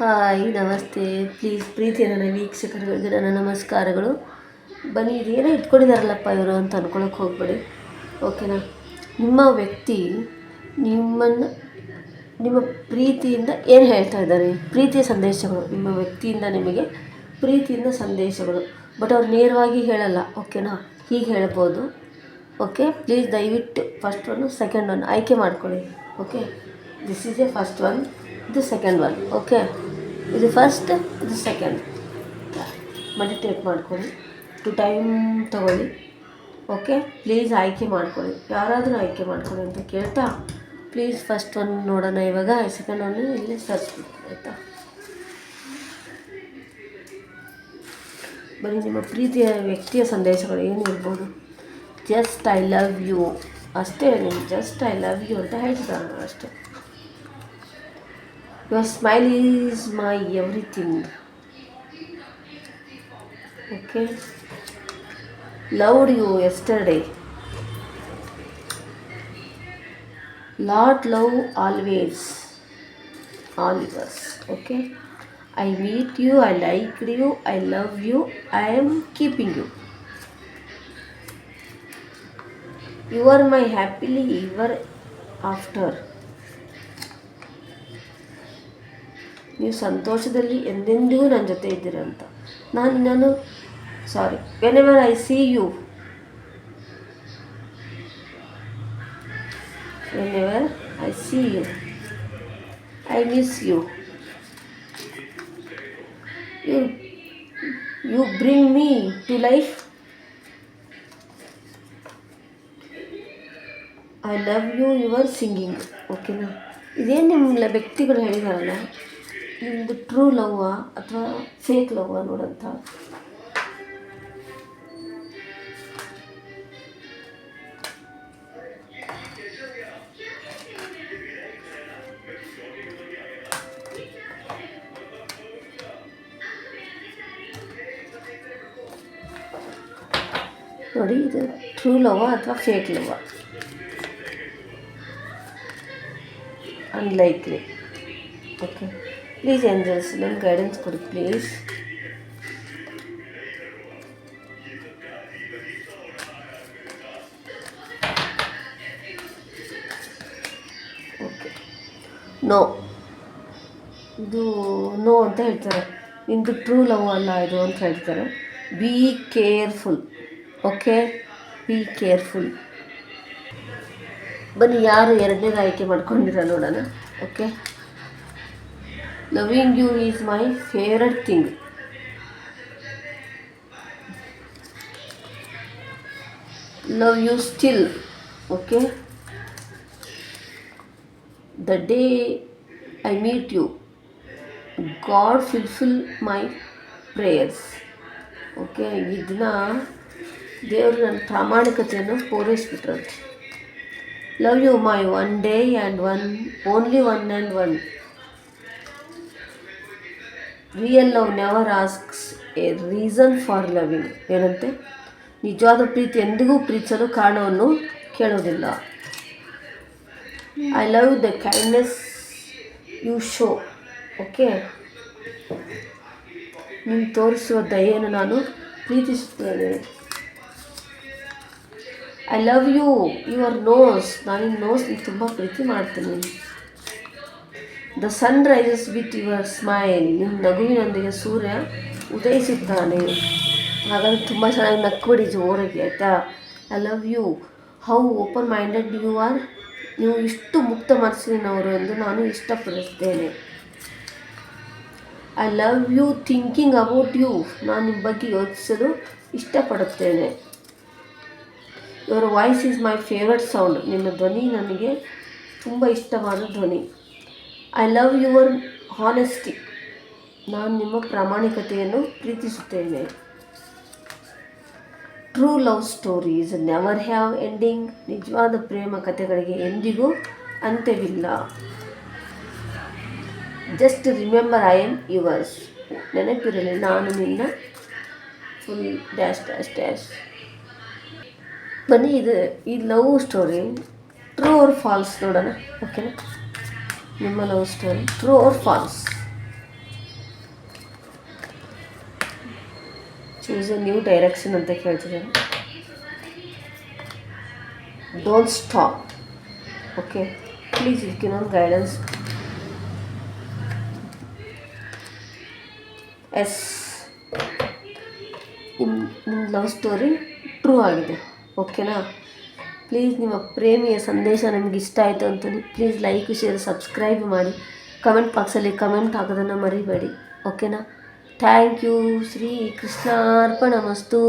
Hi, ನಮಸ್ತೆ. Please ಪ್ರೀತಿಯ ನನ್ನ ವೀಕ್ಷಕರಿಗೆ ನನ್ನ ನಮಸ್ಕಾರಗಳು. ಬನ್ನಿ ಇದೇನೋ ಇಟ್ಕೊಂಡಿದ್ದಾರಲ್ಲಪ್ಪ ಇವರು ಅಂತ ಅಂದ್ಕೊಳಕ್ಕೆ ಹೋಗ್ಬೇಡಿ. ಓಕೆನಾ ನಿಮ್ಮ ವ್ಯಕ್ತಿ ನಿಮ್ಮನ್ನು, ನಿಮ್ಮ ಪ್ರೀತಿಯಿಂದ ಏನು ಹೇಳ್ತಾ ಇದ್ದಾರೆ? ಪ್ರೀತಿಯ ಸಂದೇಶಗಳು. ನಿಮ್ಮ ವ್ಯಕ್ತಿಯಿಂದ ನಿಮಗೆ ಪ್ರೀತಿಯಿಂದ ಸಂದೇಶಗಳು. ಬಟ್ ಅವ್ರು ನೇರವಾಗಿ ಹೇಳಲ್ಲ ಓಕೆನಾ ಹೀಗೆ ಹೇಳ್ಬೋದು. ಓಕೆ ಪ್ಲೀಸ್ ದಯವಿಟ್ಟು ಫಸ್ಟ್ ಒನ್ ಸೆಕೆಂಡ್ ಒನ್ ಆಯ್ಕೆ ಮಾಡ್ಕೊಳ್ಳಿ. Okay this is a first one ಇದು ಸೆಕೆಂಡ್ ಒನ್ ಓಕೆ ಇದು ಫಸ್ಟ್ ಇದು ಸೆಕೆಂಡ್ ಮೆಡಿಟೇಟ್ ಮಾಡ್ಕೊಳ್ಳಿ. ಟು ಟೈಮ್ ತಗೊಳ್ಳಿ. ಓಕೆ ಪ್ಲೀಸ್ ಆಯ್ಕೆ ಮಾಡ್ಕೊಳ್ಳಿ. ಯಾರಾದರೂ ಆಯ್ಕೆ ಮಾಡ್ಕೊಳ್ಳಿ ಅಂತ ಕೇಳ್ತಾ? ಪ್ಲೀಸ್ ಫಸ್ಟ್ ಒನ್ ನೋಡೋಣ ಇವಾಗ. ಸೆಕೆಂಡ್ ಒನ್ ಇಲ್ಲಿ ಸರ್ಚ್ ಆಯಿತಾ? ಬರೀ ನಿಮ್ಮ ಪ್ರೀತಿಯ ವ್ಯಕ್ತಿಯ ಸಂದೇಶಗಳು ಏನು ಇರ್ಬೋದು? ಜಸ್ಟ್ ಐ ಲವ್ ಯು ಅಷ್ಟೇ ಜಸ್ಟ್ ಐ ಲವ್ ಯು ಅಂತ ಹೇಳ್ತಿದ್ದಾರೆ ಅಷ್ಟೇ. Your smile is my everything okay loved you yesterday lot love always all yours okay I meet you I like you I love you I am keeping you you are my happily ever after ನೀವು ಸಂತೋಷದಲ್ಲಿ ಎಂದೆಂದಿಗೂ ನನ್ನ ಜೊತೆ ಇದ್ದೀರಂತ ನಾನು ನಾನು sorry whenever I see you whenever I see you I miss you you you bring me to life I love you your singing ಓಕೆನಾ ಇದೇನು ನಿಮ್ಮ ವ್ಯಕ್ತಿಗಳು ಹೇಳಿದಾರಲ್ಲ? ನಿಮ್ಮದು ಟ್ರೂ ಲವ್ವ ಅಥವಾ ಫೇಕ್ ಲವ್ವ ನೋಡಂತ? ನೋಡಿ, ಇದು ಟ್ರೂ ಲವ್ವ ಅಥವಾ ಫೇಕ್ ಲವ್ವ ಅನ್ಲೈಕ್ಲಿ ಓಕೆ ಪ್ಲೀಸ್ ಏಂಜಲ್ಸ್ ನನ್ನ ಗೈಡೆನ್ಸ್ ಕೊಡಿ ಪ್ಲೀಸ್ ಓಕೆ ನೋ ಇದು ನೋ ಅಂತ ಹೇಳ್ತಾರೆ. ನಿಮ್ಮದು ಟ್ರೂ ಲವ್ ಅಲ್ಲ ಇದು ಅಂತ ಹೇಳ್ತಾರೆ. Be careful okay be careful ಬನ್ನಿ, ಯಾರು ಎರಡನೇದು ಆಯ್ಕೆ ಮಾಡ್ಕೊಂಡಿರ ನೋಡೋಣ. Okay loving you is my favourite thing love you still okay the day I meet you God fulfil my prayers okay ಇದನ್ನ ದೇವರು ನನ್ನ ಪ್ರಾಮಾಣಿಕತೆಯನ್ನು ಪೂರೈಸ್ಬಿಟ್ರಂತೆ. Love you my one day and one only one and one real love never asks a reason for loving ಏನಂತೆ? ನಿಜವಾದ ಪ್ರೀತಿ ಎಂದಿಗೂ ಪ್ರೀತಿಸಲು ಕಾರಣವನ್ನು ಕೇಳೋದಿಲ್ಲ I love the kindness you show okay ನೀನು ತೋರಿಸುವ ದಯೆಯನ್ನು ನಾನು ಪ್ರೀತಿಸುತ್ತೇನೆ. I love you your nose ನಾನು ನೋಸ್ ತುಂಬ ಪ್ರೀತಿ ಮಾಡ್ತೀನಿ. The sun rises with your smile ನಿಮ್ಮ ನಗುವಿನೊಂದಿಗೆ ಸೂರ್ಯ ಉದಯಿಸುತ್ತಾನೆ. ಹಾಗಾಗಿ ತುಂಬ ಚೆನ್ನಾಗಿ ನಕ್ಬಿಡಿ ಜೋರಾಗಿ, ಆಯಿತಾ? I love you how open minded you are ನೀವು ಇಷ್ಟು ಮುಕ್ತ ಮನಸ್ಸಿನವರು ಎಂದು ನಾನು ಇಷ್ಟಪಡುತ್ತೇನೆ. I love you thinking about you ನಾನು ನಿಮ್ಮ ಬಗ್ಗೆ ಯೋಚಿಸಲು ಇಷ್ಟಪಡುತ್ತೇನೆ. Your voice is my favourite sound ನಿಮ್ಮ ಧ್ವನಿ ನನಗೆ ತುಂಬ ಇಷ್ಟವಾದ ಧ್ವನಿ. ಐ ಲವ್ ಯುವರ್ ಹಾನೆಸ್ಟಿ ನಾನು ನಿಮ್ಮ ಪ್ರಾಮಾಣಿಕತೆಯನ್ನು ಪ್ರೀತಿಸುತ್ತೇನೆ. True love stories never have ending ನಿಜವಾದ ಪ್ರೇಮ ಕಥೆಗಳಿಗೆ ಎಂದಿಗೂ ಅಂತ್ಯವಿಲ್ಲ. Just remember I am yours ನೆನಪಿರಲಿ, ನಾನು ನಿನ್ನ ಫುಲ್ ಡ್ಯಾಶ್ ಡ್ಯಾಶ್ ಡ್ಯಾಶ್ ಬನ್ನಿ, ಇದು ಈ love story true or false ನೋಡೋಣ. ಓಕೆನಾ ನಿಮ್ಮ love story true or false choose a new direction ಅಂತ ಕೇಳ್ತಿದ್ದಾರೆ ಡೋಂಟ್ ಸ್ಟಾಪ್ ಓಕೆ ಪ್ಲೀಸ್ ಇದಕ್ಕೆ ನಾನು ಗೈಡೆನ್ಸ್ ಎಸ್ ನಿಮ್ಮ ಲವ್ ಸ್ಟೋರಿ ಟ್ರೂ ಆಗಿದೆ. ಓಕೆನಾ ಪ್ಲೀಸ್ ನಿಮ್ಮ ಪ್ರೇಮಿಯ ಸಂದೇಶ ನಿಮ್ಗೆ ಇಷ್ಟ ಆಯಿತು ಅಂತ ಪ್ಲೀಸ್ ಲೈಕ್ ಶೇರ್ ಸಬ್ಸ್ಕ್ರೈಬ್ ಮಾಡಿ ಕಮೆಂಟ್ ಬಾಕ್ಸಲ್ಲಿ ಕಮೆಂಟ್ ಹಾಕೋದನ್ನು ಮರಿಬೇಡಿ ಓಕೆನಾ ಥ್ಯಾಂಕ್ ಯು ಶ್ರೀ ಕೃಷ್ಣಾರ್ಪಣ ಮಸ್ತು